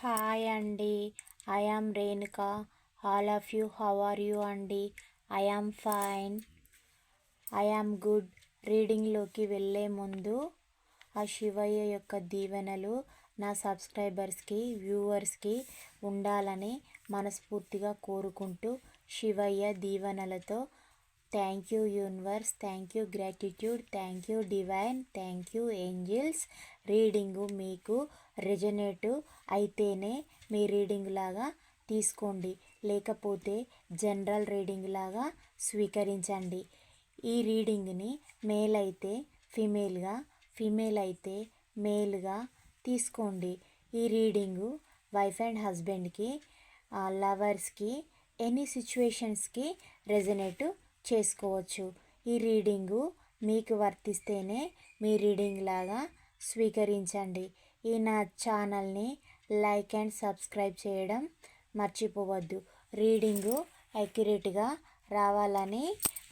Hi అండి. I am Renuka. All of you how are you అండి? I am fine. I am good. రీడింగ్లోకి వెళ్ళే ముందు ఆ శివయ్య యొక్క దీవెనలు నా సబ్స్క్రైబర్స్కి వ్యూవర్స్కి ఉండాలని మనస్ఫూర్తిగా కోరుకుంటూ శివయ్య దీవెనలతో thank you universe thank you gratitude thank you divine thank you angels reading మీకు రెజనేటు అయితేనే మీ రీడింగ్ లాగా తీసుకోండి. లేకపోతే జనరల్ రీడింగ్ లాగా స్వీకరించండి. ఈ రీడింగ్ని మేల్ అయితే ఫిమేల్గా ఫిమేల్ అయితే మేల్గా తీసుకోండి. ఈ రీడింగు వైఫ్ అండ్ హస్బెండ్కి లవర్స్కి ఎనీ సిచ్యువేషన్స్కి రెజనేటు చేసుకోవచ్చు. ఈ రీడింగు మీకు వర్తిస్తేనే మీ రీడింగ్ లాగా స్వీకరించండి. ఈ నా ఛానల్ని లైక్ అండ్ సబ్స్క్రైబ్ చేయడం మర్చిపోవద్దు. రీడింగు అక్యురేట్గా రావాలని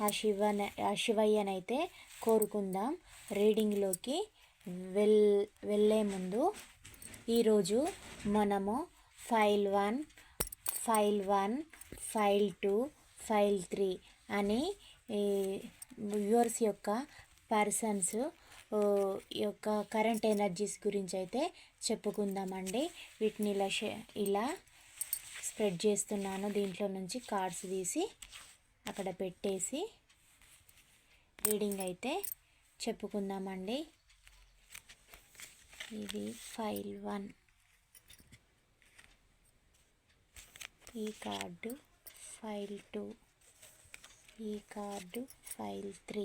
ఆ శివన ఆ శివయ్యనైతే కోరుకుందాం. రీడింగ్లోకి వెల్ వెళ్ళే ముందు ఈరోజు మనము pile one pile one pile two pile three అని వ్యూవర్స్ యొక్క పర్సన్స్ యొక్క కరెంట్ ఎనర్జీస్ గురించి అయితే చెప్పుకుందామండి. వీటిని ఇలా ఇలా స్ప్రెడ్ చేస్తున్నాను. దీంట్లో నుంచి కార్డ్స్ తీసి అక్కడ పెట్టేసి రీడింగ్ అయితే చెప్పుకుందామండి. ఇది ఫైల్ వన్. ఈ కార్డు ఫైల్ టూ. ఈ కార్డు ఫైల్ త్రీ.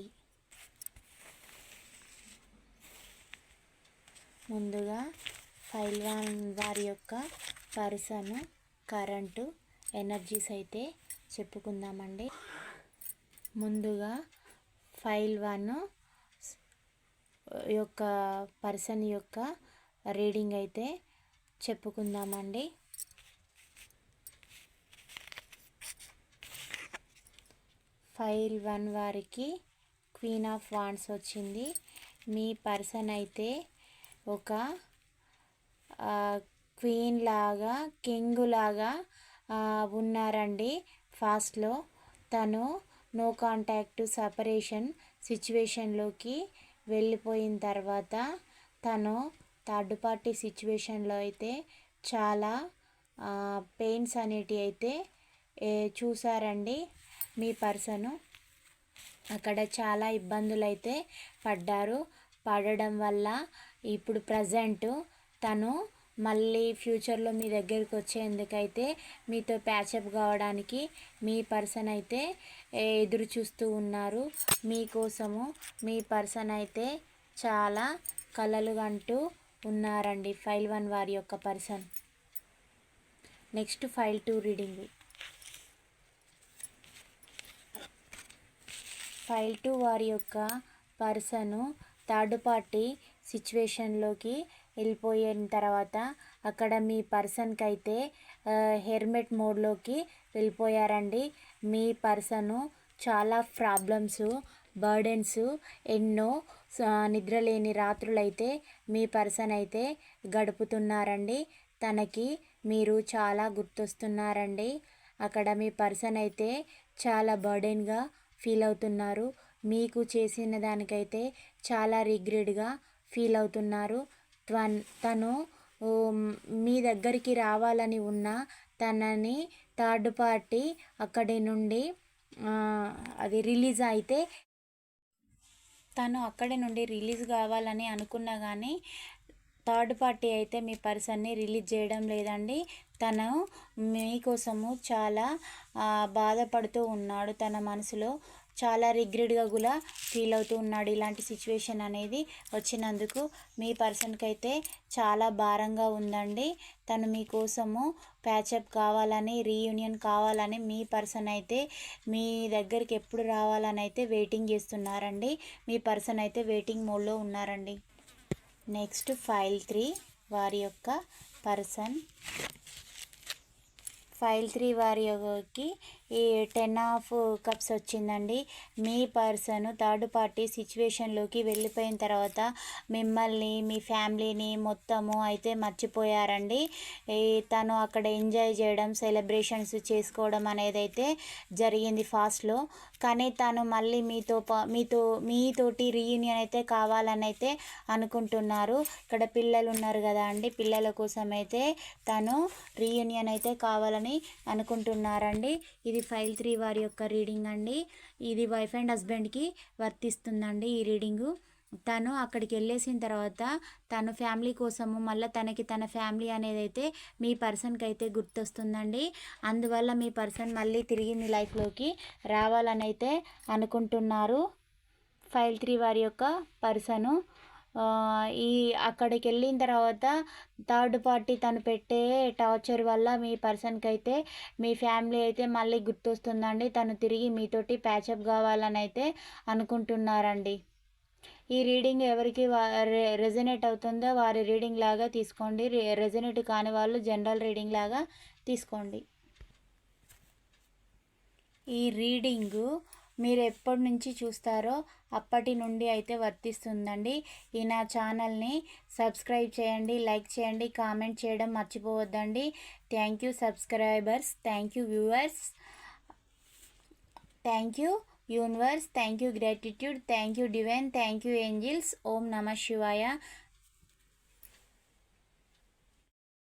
ముందుగా ఫైల్ వన్ వారి యొక్క పర్సన్ కరెంటు ఎనర్జీస్ అయితే చెప్పుకుందామండి. ముందుగా ఫైల్ వన్ యొక్క పర్సన్ యొక్క రీడింగ్ అయితే చెప్పుకుందామండి. ఫైల్ వన్ వారికి క్వీన్ ఆఫ్ వాండ్స్ వచ్చింది. మీ పర్సన్ అయితే ఒక క్వీన్ లాగా కింగ్ లాగా ఉన్నారండి. ఫాస్ట్లో తను నో కాంటాక్ట్ సపరేషన్ సిచ్యువేషన్లోకి వెళ్ళిపోయిన తర్వాత తను థర్డ్ పార్టీ సిచ్యువేషన్లో అయితే చాలా పెయిన్స్ అనేటివి అయితే చూసారండి. మీ పర్సను. అక్కడ చాలా ఇబ్బందులు అయితే పడ్డారు. పడడం వల్ల ఇప్పుడు ప్రజెంట్ తను మళ్ళీ ఫ్యూచర్లో మీ దగ్గరికి వచ్చేందుకైతే మీతో ప్యాచప్ కావడానికి మీ పర్సన్ అయితే ఎదురు చూస్తూ ఉన్నారు. మీకోసము మీ పర్సన్ అయితే చాలా కలలు అంటూ ఉన్నారండి ఫైల్ వన్ వారి యొక్క person. Next pile two reading. Pile two వారి యొక్క పర్సను థర్డ్ పార్టీ సిచ్యువేషన్లోకి వెళ్ళిపోయిన తర్వాత అక్కడ మీ పర్సన్కి అయితే హెర్మెట్ మోడ్లోకి వెళ్ళిపోయారండి. మీ పర్సను చాలా ప్రాబ్లమ్స్ బర్డెన్స్ ఎన్నో నిద్రలేని రాత్రులైతే మీ పర్సన్ అయితే గడుపుతున్నారండి. తనకి మీరు చాలా గుర్తొస్తున్నారండి. అక్కడ మీ పర్సన్ అయితే చాలా బర్డెన్గా ఫీల్ అవుతున్నారు మీకు చేసిన దానికైతే చాలా రిగ్రెట్గా ఫీల్ అవుతున్నారు తను మీ దగ్గరికి రావాలని ఉన్న తనని థర్డ్ పార్టీ అక్కడి నుండి అది రిలీజ్ అయితే తను అక్కడి నుండి రిలీజ్ కావాలని అనుకున్నా కానీ థర్డ్ పార్టీ అయితే మీ పర్సన్ని రిలీజ్ చేయడం లేదండి. తను మీకోసము చాలా బాధపడుతూ ఉన్నాడు. తన మనసులో చాలా రిగ్రెడ్గా కూడా ఫీల్ అవుతూ ఉన్నాడు. ఇలాంటి సిచ్యువేషన్ అనేది వచ్చినందుకు మీ పర్సన్కి అయితే చాలా భారంగా ఉందండి. తను మీకోసము ప్యాచప్ కావాలని రీయూనియన్ కావాలని మీ పర్సన్ అయితే మీ దగ్గరికి ఎప్పుడు రావాలని అయితే వెయిటింగ్ చేస్తున్నారండి. మీ పర్సన్ అయితే వెయిటింగ్ మోడ్లో ఉన్నారండి. నెక్స్ట్ ఫైల్ త్రీ వారి యొక్క పర్సన్. ఫైల్ త్రీ వారి యొక్కకి ఈ టెన్ ఆఫ్ కప్స్ వచ్చిందండి. మీ పర్సన్ థర్డ్ పార్టీ సిచ్యువేషన్లోకి వెళ్ళిపోయిన తర్వాత మిమ్మల్ని మీ ఫ్యామిలీని మొత్తము అయితే మర్చిపోయారండి. ఈ తను అక్కడ ఎంజాయ్ చేయడం సెలబ్రేషన్స్ చేసుకోవడం అనేది అయితే జరిగింది ఫాస్ట్లో. కానీ తను మళ్ళీ మీతో పా మీతో మీతోటి రీయూనియన్ అయితే కావాలని అయితే అనుకుంటున్నారు. ఇక్కడ పిల్లలు ఉన్నారు కదా అండి పిల్లల కోసం అయితే తను రీయూనియన్ అయితే కావాలని అనుకుంటున్నారండి. ఇది ఫైల్ త్రీ వారి యొక్క రీడింగ్ అండి. ఇది వైఫ్ అండ్ హస్బెండ్కి వర్తిస్తుందండి ఈ రీడింగు. తను అక్కడికి వెళ్ళేసిన తర్వాత తను ఫ్యామిలీ కోసము మళ్ళీ తనకి తన ఫ్యామిలీ అనేది అయితే మీ పర్సన్కి అయితే గుర్తొస్తుందండి. అందువల్ల మీ పర్సన్ మళ్ళీ తిరిగి మీ లైఫ్లోకి రావాలని అయితే అనుకుంటున్నారు. ఫైల్ త్రీ వారి యొక్క పర్సను ఈ అక్కడికి వెళ్ళిన తర్వాత థర్డ్ పార్టీ తను పెట్టే టార్చర్ వల్ల మీ పర్సన్కి అయితే మీ ఫ్యామిలీ అయితే మళ్ళీ గుర్తొస్తుందండి. తను తిరిగి మీతోటి ప్యాచప్ కావాలని అయితే అనుకుంటున్నారండి. ఈ రీడింగ్ ఎవరికి రెజనేట్ అవుతుందో వారి రీడింగ్ లాగా తీసుకోండి. రెజనేట్ కాని వాళ్ళు జనరల్ రీడింగ్ లాగా తీసుకోండి. ఈ రీడింగు మీరు ఎప్పటి నుంచి చూస్తారో అప్పటి నుండి అయితే వర్తిస్తుందండి. ఈ నా ఛానల్ని సబ్స్క్రైబ్ చేయండి లైక్ చేయండి కామెంట్ చేయడం మర్చిపోవద్దండి. Thank you subscribers thank you viewers thank you universe thank you gratitude thank you divine thank you angels. ఓం నమ శివాయ.